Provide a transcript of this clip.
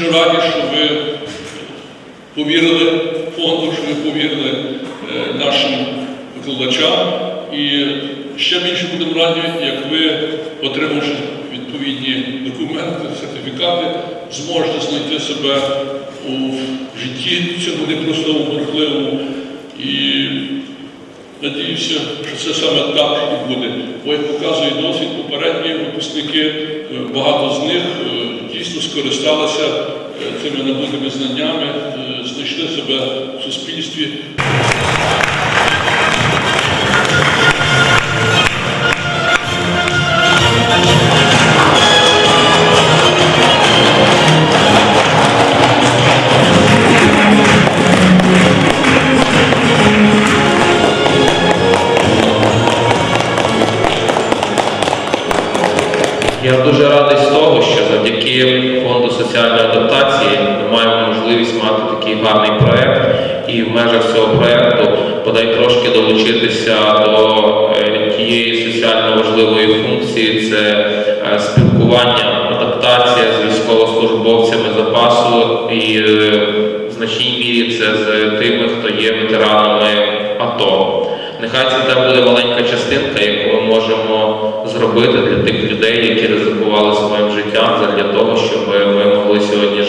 дуже раді, що ви повірили фонду, що ви повірили е, нашим викладачам. І ще більше будемо раді, як ви, отримавши відповідні документи, сертифікати, зможете знайти себе у житті цьому непростому, бурхливому. І надіюся, що це саме так і буде. Бо як показує досвід, попередні випускники, е, багато з них е, скористалися е, цими набутими знаннями, е, знайшли себе в суспільстві. Я дуже радий з того, що завдяки соціальної адаптації ми маємо можливість мати такий гарний проект, і в межах цього проекту подай трошки долучитися до е, тієї соціально важливої функції. Це е, спілкування, адаптація з військовослужбовцями запасу і е, в значній мірі це з тими, хто є ветеранами АТО. Нехай це та буде маленька частинка, яку ми можемо зробити для тих людей, які ризикували своїм життям сьогодні